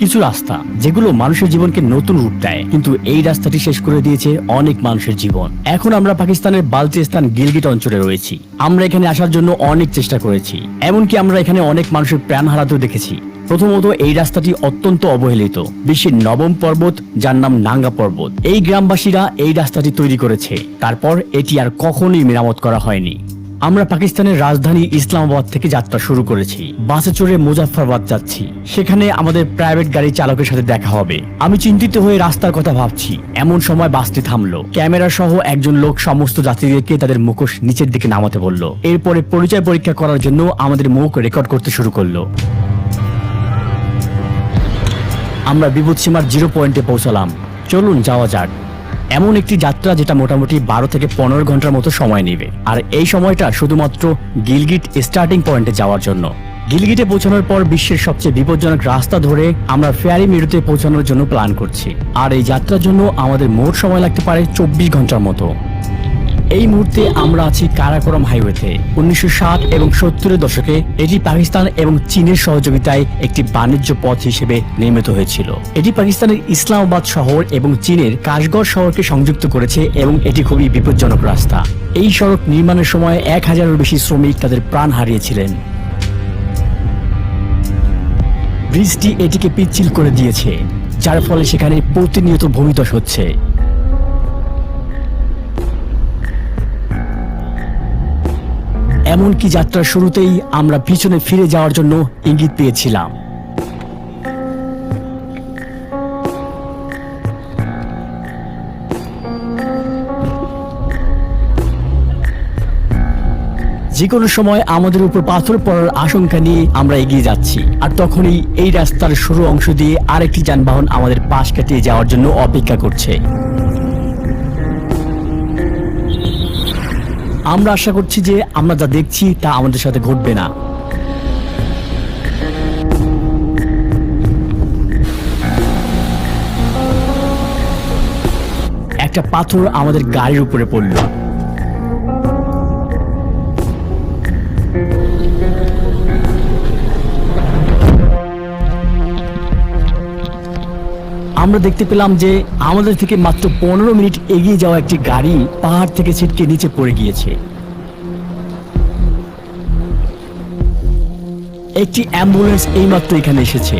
কিছু রাস্তা যেগুলো মানুষের জীবনকে নতুন রূপ দেয়, কিন্তু এই রাস্তাটি শেষ করে দিয়েছে অনেক মানুষের জীবন। এখন আমরা পাকিস্তানের বালচিস্তান গিলগিট অঞ্চলে রয়েছি। আমরা এখানে আসার জন্য অনেক চেষ্টা করেছি। এমনকি আমরা এখানে অনেক মানুষের প্রাণ হারাতেও দেখেছি। প্রথমত এই রাস্তাটি অত্যন্ত অবহেলিত। বিশ্বের নবম পর্বত, যার নাম নাঙ্গা পর্বত। এই গ্রামবাসীরা এই রাস্তাটি তৈরি করেছে। তারপর এটি আর কখনোই মেরামত করা হয়নি। আমরা পাকিস্তানের রাজধানী ইসলামাবাদ থেকে যাত্রা শুরু করেছি। বাসে চড়ে মুজাফফরাবাদ যাচ্ছি। সেখানে আমাদের প্রাইভেট গাড়ি চালকের সাথে দেখা হবে। আমি চিন্তিত হয়ে রাস্তার কথা ভাবছি। এমন সময় বাসটি থামলো। ক্যামেরা সহ একজন লোক সমস্ত যাত্রীদেরকে তাদের মুখোশ নিচের দিকে নামাতে বলল। এরপরে পরিচয় পরীক্ষা করার জন্য আমাদের মুখ রেকর্ড করতে শুরু করল। আমরা বিপদসীমার জিরো পয়েন্টে পৌঁছালাম। চলুন যাওয়া যাক। এমন একটি যাত্রা যেটা মোটামুটি বারো থেকে পনেরো ঘণ্টার মতো সময় নেবে। আর এই সময়টা শুধুমাত্র গিলগিট স্টার্টিং পয়েন্টে যাওয়ার জন্য। গিলগিটে পৌঁছানোর পর বিশ্বের সবচেয়ে বিপজ্জনক রাস্তা ধরে আমরা ফেয়ারি মেরুতে পৌঁছানোর জন্য প্ল্যান করছি। আর এই যাত্রার জন্য আমাদের মোট সময় লাগতে পারে চব্বিশ ঘণ্টার মতো। এই মুহূর্তে আমরা আছি কারাকোরম হাইওয়েতে। উনিশশো ষাট এবং সত্তরের দশকে এটি পাকিস্তান এবং চীনের সহযোগিতায় একটি বাণিজ্য পথ হিসেবে নির্মিত হয়েছিল। এটি পাকিস্তানের ইসলামাবাদ শহর এবং চীনের কাশগড় শহরকে সংযুক্ত করেছে এবং এটি খুবই বিপজ্জনক রাস্তা। এই সড়ক নির্মাণের সময় এক হাজারের বেশি শ্রমিক তাদের প্রাণ হারিয়েছিলেন। ব্রিজটি এটিকে পিচ্ছিল করে দিয়েছে, যার ফলে সেখানে প্রতিনিয়ত ভূমিধস হচ্ছে। এমনকি যাত্রার শুরুতেই আমরা পিছনে ফিরে যাওয়ার জন্য ইঙ্গিত পেয়েছিলাম। যে কোনো সময় আমাদের উপর পাথর পড়ার আশঙ্কা নিয়ে আমরা এগিয়ে যাচ্ছি। আর তখনই এই রাস্তার সরু অংশ দিয়ে আরেকটি যানবাহন আমাদের পাশ কাটিয়ে যাওয়ার জন্য অপেক্ষা করছে। আমরা আশা করছি যে আমরা যা দেখছি তা আমাদের সাথে ঘটবে না। একটা পাথর আমাদের গাড়ির উপরে পড়ল। আমরা দেখতে পেলাম যে আমাদের থেকে মাত্র পনেরো মিনিট এগিয়ে যাওয়া একটি গাড়ি পাহাড় থেকে ছিটকে নিচে পড়ে গিয়েছে। একটি অ্যাম্বুলেন্স এইমাত্র এখানে এসেছে।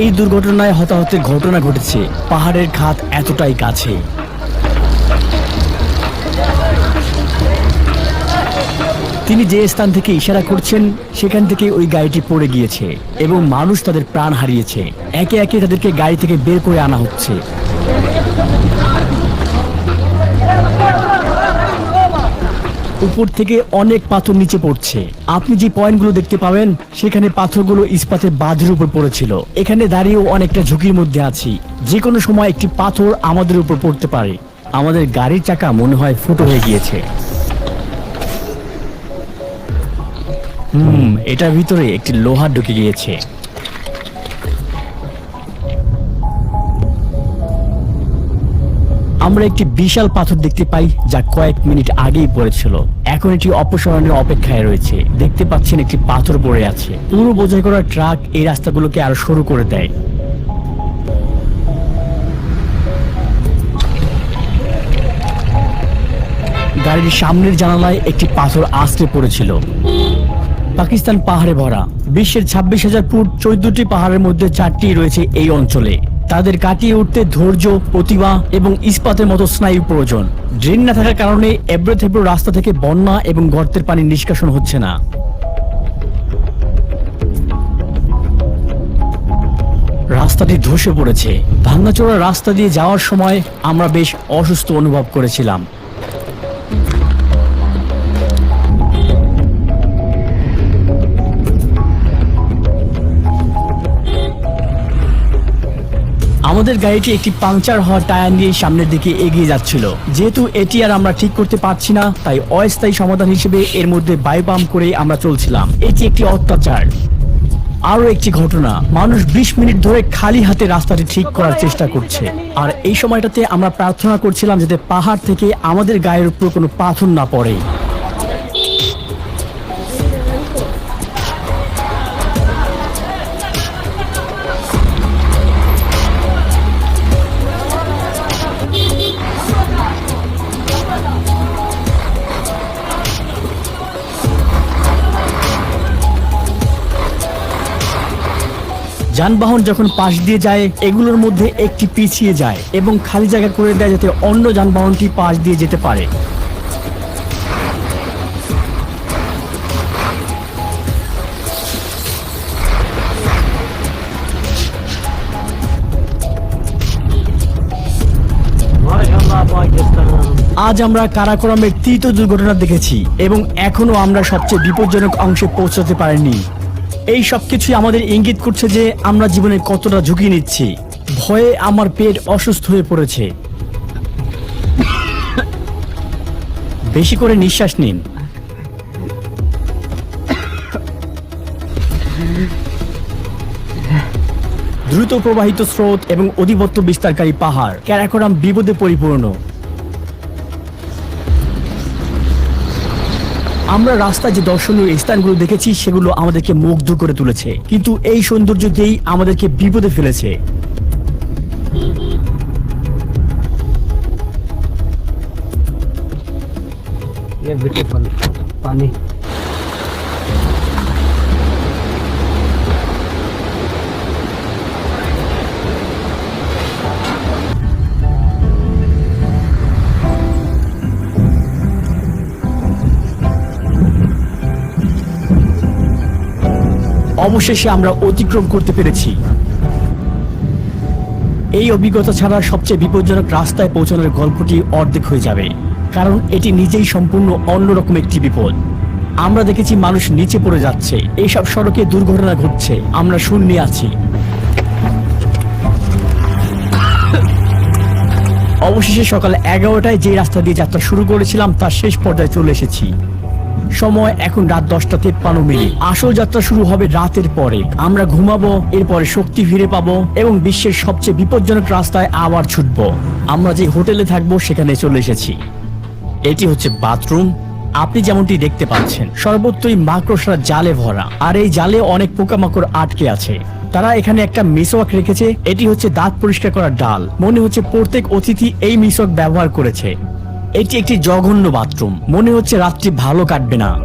এই দুর্ঘটনায় হতাহতের ঘটনা ঘটেছে। পাহাড়ের খাত এতটাই কাছে। তিনি যে স্থান থেকে ইশারা করছেন, সেখান থেকে ওই গাড়িটি পড়ে গিয়েছে এবং মানুষ তাদের প্রাণ হারিয়েছে। একে একে তাদেরকে গাড়ি থেকে বের করে আনা হচ্ছে। উপর থেকে অনেক পাথর নিচে পড়ছে। আপনি যে পয়েন্টগুলো দেখতে পাবেন, সেখানে পাথরগুলো ইস্পাতের বাঁধের উপর পড়েছিল। এখানে দাঁড়িয়েও অনেকটা ঝুঁকির মধ্যে আছি। যে কোনো সময় একটি পাথর আমাদের উপর পড়তে পারে। আমাদের গাড়ির চাকা মনে হয় ফুটো হয়ে গিয়েছে। হুম, এটার ভিতরে একটি লোহা ঢুকে গিয়েছে। আমরা একটি বিশাল পাথর দেখতে পাই, যা কয়েক মিনিট আগেই পড়েছিল। এখন এটি অপসারণের অপেক্ষায় রয়েছে। দেখতে পাচ্ছেন একটি পাথর পড়ে আছে। পুরো বোঝাই করা ট্রাক এই রাস্তাগুলোকে আরও সরু করে দেয়। গাড়ির সামনের জানালায় একটি পাথর আশ্রে পড়েছিল। পাকিস্তান পাহাড়ে ভরা। বিশ্বের ছাব্বিশ হাজার ফুট চোদ্দটি পাহাড়ের মধ্যে চারটি রয়েছে এই অঞ্চলে। তাদের কাটিয়ে উঠতে ধৈর্য, প্রতিভা এবং ইস্পাতের মতো স্নায়ু প্রয়োজন। ড্রেন না থাকার কারণে এবড়ো থেবড়ো রাস্তা থেকে বন্যা এবং গর্তের পানি নিষ্কাশন হচ্ছে না। রাস্তাটি ধসে পড়েছে। ভাঙাচোরা রাস্তা দিয়ে যাওয়ার সময় আমরা বেশ অসুস্থ অনুভব করেছিলাম। আমাদের গাড়িটি একটি পাংচার হওয়া টায়ার নিয়ে সামনের দিকে এগিয়ে যাচ্ছিল। যেহেতু এটি আর আমরা ঠিক করতে পারছি না, তাই অস্থায়ী সমাধান হিসেবে এর মধ্যে বায়ু পাম্প করে আমরা চলছিলাম। এটি একটি অত্যাচার। আরও একটি ঘটনা, মানুষ বিশ মিনিট ধরে খালি হাতে রাস্তাটি ঠিক করার চেষ্টা করছে। আর এই সময়টাতে আমরা প্রার্থনা করছিলাম যাতে পাহাড় থেকে আমাদের গায়ের উপর কোনো পাথর না পড়ে। যানবাহন যখন পাশ দিয়ে যায়, এগুলোর মধ্যে একটি পিছিয়ে যায় এবং খালি জায়গা করে দেয় যাতে অন্য যানবাহনটি পাশ দিয়ে যেতে পারে। আজ আমরা কারাকোরামের তৃতীয় দুর্ঘটনা দেখেছি এবং এখনও আমরা সবচেয়ে বিপজ্জনক অংশে পৌঁছাতে পারিনি। এই সব কিছুই আমাদের ইঙ্গিত করছে যে আমরা জীবনে কতটা ঝুঁকি নিচ্ছি। ভয়ে আমার পেট অসুস্থ হয়ে পড়েছে। বেশি করে নিঃশ্বাস নিন। দ্রুত প্রবাহিত স্রোত এবং অধিপত্য বিস্তারকারী পাহাড়, ক্যারাকোরাম বিপদে পরিপূর্ণ। আমরা রাস্তায় যে দর্শনীয় স্থানগুলো দেখেছি সেগুলো আমাদেরকে মুগ্ধ করে তুলেছে কিন্তু এই সৌন্দর্য দিয়েই আমাদেরকে বিপদে ফেলেছে ये ब्यूटीफुल पानी অবশেষে আমরা অতিক্রম করতে পেরেছি। এই অভিজ্ঞতা ছাড়া সবচেয়ে বিপজ্জনক রাস্তায় পৌঁছানোর গল্পটি অর্ধেক হয়ে যাবে, কারণ এটি নিজেই সম্পূর্ণ অন্যরকম একটি বিপদ। আমরা দেখেছি মানুষ নিচে পড়ে যাচ্ছে এইসব সড়কে দুর্ঘটনা ঘটছে, আমরা শূন্যে আছি। অবশেষে সকাল এগারোটায় যে রাস্তা দিয়ে যাত্রা শুরু করেছিলাম, তার শেষ পর্যায়ে চলে এসেছি। সময় এখন রাত দশটা তেপ্পান্ন মিনিট। আসল যাত্রা শুরু হবে রাতের পরে। আমরা ঘুমাবো, এরপরে শক্তি ফিরে পাবো এবং বিশ্বের সবচেয়ে বিপজ্জনক রাস্তায় আবার ছুটবো। আমরা যে হোটেলে থাকব সেখানে চলে এসেছি। এটি হচ্ছে বাথরুম। আপনি যেমনটি দেখতে পাচ্ছেন, সর্বত্রই মাকড়সার জালে ভরা। আর এই জালে অনেক পোকামাকড় আটকে আছে। তারা এখানে একটা মিসওয়াক রেখেছে। এটি হচ্ছে দাঁত পরিষ্কার করার ডাল। মনে হচ্ছে প্রত্যেক অতিথি এই মিসওয়াক ব্যবহার করেছে। এটি একটি জঘন্য বাথরুম। মনে হচ্ছে রাত্রি ভালো কাটবে না।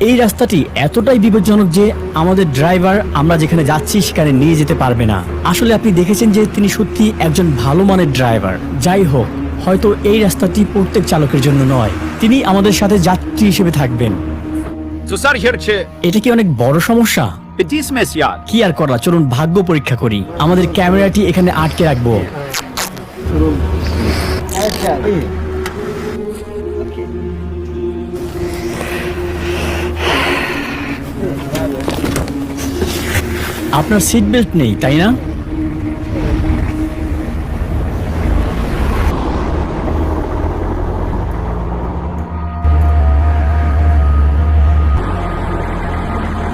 এই রাস্তাটি এতটাই বিপজ্জনক যে আমাদের ড্রাইভার আমরা যেখানে যাচ্ছি সেখানে নিয়ে যেতে পারবে না। আসলে আপনি দেখেছেন যে তিনি সত্যি একজন ভালো মানের ড্রাইভার। যাই হোক হয়তো এই রাস্তাটি প্রত্যেক চালকের জন্য নয়। তিনি আমাদের সাথে যাত্রী হিসেবে থাকবেন। এটা কি অনেক বড় সমস্যা? কি আর করা চলুন ভাগ্য পরীক্ষা করি। আমাদের ক্যামেরাটি এখানে আটকে রাখব। আপনার সিট বেল্ট নেই, তাই না?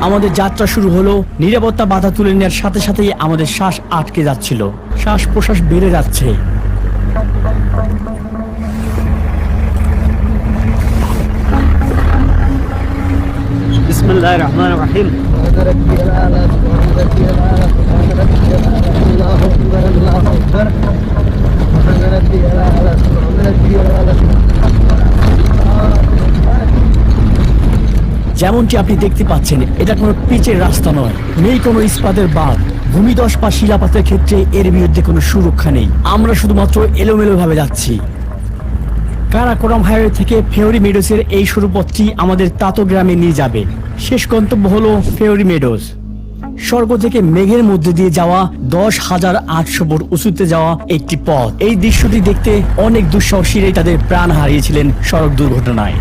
আমাদের যাত্রা শুরু হলো, নিরাপত্তা বাধা তুলে নেওয়ার সাথে সাথেই আমাদের শ্বাস আটকে যাচ্ছিল। শ্বাস প্রশ্বাস বেড়ে যাচ্ছে। بسم الله الرحمن الرحيم যেমনটি আপনি দেখতে পাচ্ছেন এটা কোনো পিচের রাস্তা নয় নেই কোনো ইস্পাতের বাঁধ ভূমিদশ বা শিলাপাতের ক্ষেত্রে এর বিরুদ্ধে কোনো সুরক্ষা নেই। আমরা শুধুমাত্র এলোমেলো ভাবে যাচ্ছি। কারাকোরাম হাইওয়ে থেকে ফেওরি মেডোসের এই সরুপথটি আমাদের তাতো গ্রামে নিয়ে যাবে। শেষ গন্তব্য হলো ফেওরি মেডোস স্বর্গ থেকে মেঘের মধ্যে দিয়ে যাওয়া দশ হাজার আটশো ফুট উঁচুতে যাওয়া একটি পথ। এই দৃশ্যটি দেখতে অনেক দুঃসাহসীরাই তাদের প্রাণ হারিয়েছিলেন সড়ক দুর্ঘটনায়।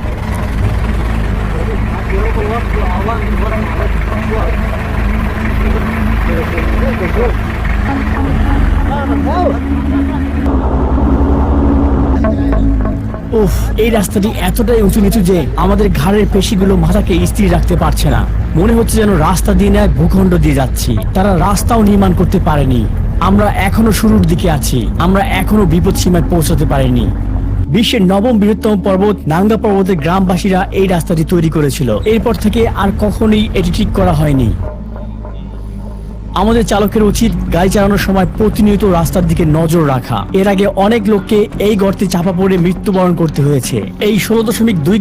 উফ, এই রাস্তাটি এতটাই উঁচু নিচু যে আমাদের ঘাড়ের পেশিগুলো মাথাকে স্থির রাখতে পারছে না। মনে হচ্ছে যেন রাস্তা দিয়ে নেয় ভূখণ্ড দিয়ে যাচ্ছি। তারা রাস্তাও নির্মাণ করতে পারেনি। আমরা এখনও শুরুর দিকে আছি। আমরা এখনও বিপদ সীমায় পৌঁছাতে পারিনি। বিশ্বের নবম বৃহত্তম পর্বত নাঙ্গা পর্বতের গ্রামবাসীরা এই রাস্তাটি তৈরি করেছিল। এরপর থেকে আর কখনোই এটি ঠিক করা হয়নি। আমাদের চালকের উচিত গাড়ি চালানোর সময় প্রতিনিয়ত রাস্তার দিকে নজর রাখা। এর আগে অনেক লোককে এই গর্তে চাপা পড়ে মৃত্যুবরণ করতে হয়েছে। এই ষোলো দশমিক দুই